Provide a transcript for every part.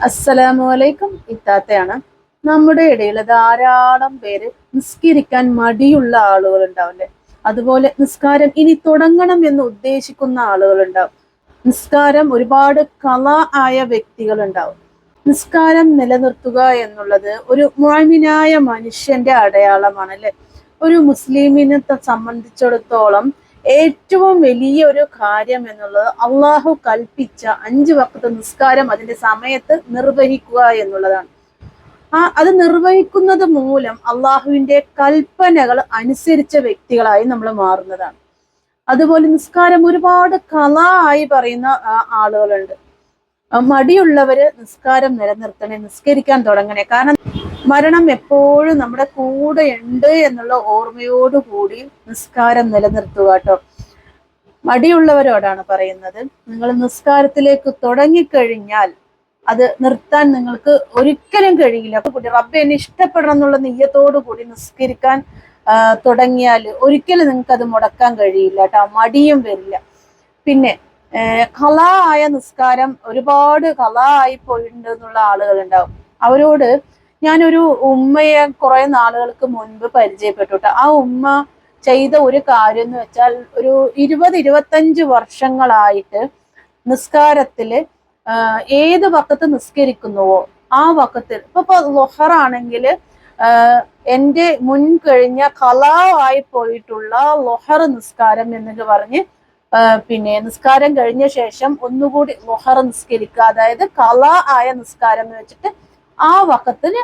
അസ്സലാമു അലൈക്കും ഇത്താത്തയാണ്. നമ്മുടെ ഇടയിൽ ധാരാളം പേര് നിസ്കരിക്കാൻ മടിയുള്ള ആളുകൾ ഉണ്ടാവില്ലേ അതുപോലെ നിസ്കാരം ഇനി തുടങ്ങണം എന്ന് ഉദ്ദേശിക്കുന്ന ആളുകൾ ഉണ്ടാവും നിസ്കാരം ഒരുപാട് കല ആയ വ്യക്തികൾ ഉണ്ടാവും നിസ്കാരം നിലനിർത്തുക എന്നുള്ളത് ഒരു മുഴമിനായ മനുഷ്യന്റെ അടയാളമാണ് അല്ലെ ഒരു മുസ്ലിമിനെ സംബന്ധിച്ചിടത്തോളം ഏറ്റവും വലിയ ഒരു കാര്യം എന്നുള്ളത് അള്ളാഹു കൽപ്പിച്ച അഞ്ച് വക്കത്ത് നിസ്കാരം അതിന്റെ സമയത്ത് നിർവഹിക്കുക എന്നുള്ളതാണ്. ആ അത് നിർവഹിക്കുന്നത് മൂലം അള്ളാഹുവിന്റെ കൽപ്പനകൾ അനുസരിച്ച വ്യക്തികളായി നമ്മൾ മാറുന്നതാണ്. അതുപോലെ നിസ്കാരം ഒരുപാട് കല ആയി പറയുന്ന ആളുകളുണ്ട്. മടിയുള്ളവര് നിസ്കാരം നിലനിർത്തണേ നിസ്കരിക്കാൻ തുടങ്ങണേ. കാരണം മരണം എപ്പോഴും നമ്മുടെ കൂടെ ഉണ്ട് എന്നുള്ള ഓർമ്മയോടുകൂടി നിസ്കാരം നിലനിർത്തുക കേട്ടോ. മടിയുള്ളവരോടാണ് പറയുന്നത്. നിങ്ങൾ നിസ്കാരത്തിലേക്ക് തുടങ്ങിക്കഴിഞ്ഞാൽ അത് നിർത്താൻ നിങ്ങൾക്ക് ഒരിക്കലും കഴിയില്ല. അപ്പൊ കൂടി റബ്ബെ എന്നെ ഇഷ്ടപ്പെടണം എന്നുള്ള നെയ്യത്തോടു കൂടി നിസ്കരിക്കാൻ തുടങ്ങിയാൽ ഒരിക്കലും നിങ്ങൾക്ക് അത് മുടക്കാൻ കഴിയില്ല കേട്ടോ. മടിയും വരില്ല. പിന്നെ കല ആയ നിസ്കാരം ഒരുപാട് കല ആയി പോയിട്ടുണ്ട് എന്നുള്ള ആളുകൾ ഉണ്ടാവും അവരോട് ഞാനൊരു ഉമ്മയെ കുറെ നാളുകൾക്ക് മുൻപ് പരിചയപ്പെട്ടുട്ട. ആ ഉമ്മ ചെയ്ത ഒരു കാര്യം എന്ന് വെച്ചാൽ ഒരു ഇരുപത് ഇരുപത്തഞ്ച് വർഷങ്ങളായിട്ട് നിസ്കാരത്തിൽ ഏത് വക്കത്ത് നിസ്കരിക്കുന്നുവോ ആ വക്കത്തിൽ ഇപ്പൊ ഇപ്പൊ ലൊഹറാണെങ്കിൽ എന്റെ മുൻ കഴിഞ്ഞ കലാവായി പോയിട്ടുള്ള ലൊഹർ നിസ്കാരം എന്നൊക്കെ പറഞ്ഞ് പിന്നെ നിസ്കാരം കഴിഞ്ഞ ശേഷം ഒന്നുകൂടി ലൊഹർ നിസ്കരിക്കുക. അതായത് കല ആയ നിസ്കാരം എന്ന് വെച്ചിട്ട് ആ വക്കത്തിന്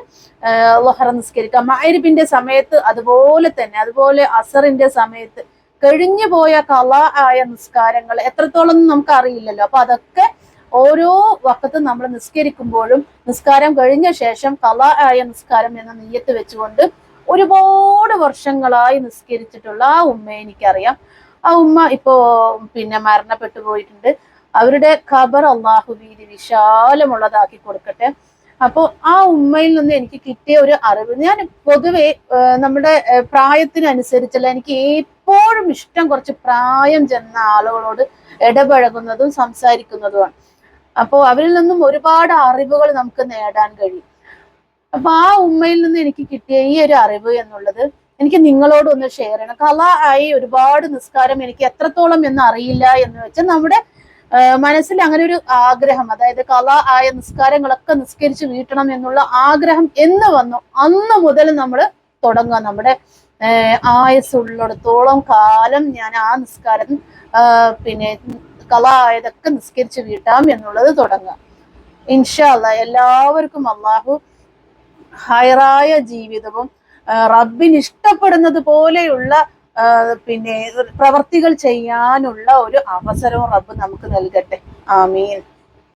ലൊഹറ നിസ്കരിക്കുക. മൈരിബിന്റെ സമയത്ത് അതുപോലെ തന്നെ അതുപോലെ അസറിന്റെ സമയത്ത് കഴിഞ്ഞു പോയ കല ആയ നിസ്കാരങ്ങൾ എത്രത്തോളം നമുക്ക് അറിയില്ലല്ലോ അപ്പൊ അതൊക്കെ ഓരോ വക്കത്തും നമ്മൾ നിസ്കരിക്കുമ്പോഴും നിസ്കാരം കഴിഞ്ഞ ശേഷം കല ആയ നിസ്കാരം എന്ന നെയ്യത്ത് വെച്ചുകൊണ്ട് ഒരുപാട് വർഷങ്ങളായി നിസ്കരിച്ചിട്ടുള്ള ആ ഉമ്മയെ എനിക്കറിയാം. ആ ഉമ്മ ഇപ്പോ പിന്നെ മരണപ്പെട്ടു പോയിട്ടുണ്ട്. അവരുടെ ഖബർ അള്ളാഹു വീതി വിശാലമുള്ളതാക്കി കൊടുക്കട്ടെ. അപ്പോൾ ആ ഉമ്മയിൽ നിന്ന് എനിക്ക് കിട്ടിയ ഒരു അറിവ് ഞാൻ പൊതുവെ നമ്മുടെ പ്രായത്തിനനുസരിച്ചല്ല എനിക്ക് എപ്പോഴും ഇഷ്ടം കുറച്ച് പ്രായം ചെന്ന ആളുകളോട് ഇടപഴകുന്നതും സംസാരിക്കുന്നതുമാണ്. അപ്പോൾ അവരിൽ നിന്നും ഒരുപാട് അറിവുകൾ നമുക്ക് നേടാൻ കഴിയും. അപ്പൊ ആ ഉമ്മയിൽ നിന്ന് എനിക്ക് കിട്ടിയ ഈ ഒരു അറിവ് എന്നുള്ളത് എനിക്ക് നിങ്ങളോട് ഒന്ന് ഷെയർ ചെയ്യണം. കല ആയി ഒരുപാട് നിസ്കാരം എനിക്ക് എത്രത്തോളം എന്ന് അറിയില്ല എന്ന് വെച്ചാൽ നമ്മുടെ മനസ്സിൽ അങ്ങനെ ഒരു ആഗ്രഹം അതായത് കല ആയ നിസ്കാരങ്ങളൊക്കെ നിസ്കരിച്ച് വീട്ടണം എന്നുള്ള ആഗ്രഹം എന്ന് വന്നു. അന്ന് മുതൽ നമ്മൾ തുടങ്ങുക. നമ്മുടെ ആയസുള്ളിടത്തോളം കാലം ഞാൻ ആ നിസ്കാരം പിന്നെ കല ആയതൊക്കെ നിസ്കരിച്ച് വീട്ടാം എന്നുള്ളത് തുടങ്ങുക. ഇൻഷാല്ല എല്ലാവർക്കും അള്ളാഹു ഹൈറായ ജീവിതവും റബ്ബിന് ഇഷ്ടപ്പെടുന്നത് പോലെയുള്ള പിന്നെ പ്രവർത്തികൾ ചെയ്യാനുള്ള ഒരു അവസരവും റബ്ബ് നമുക്ക് നൽകട്ടെ. ആമീൻ.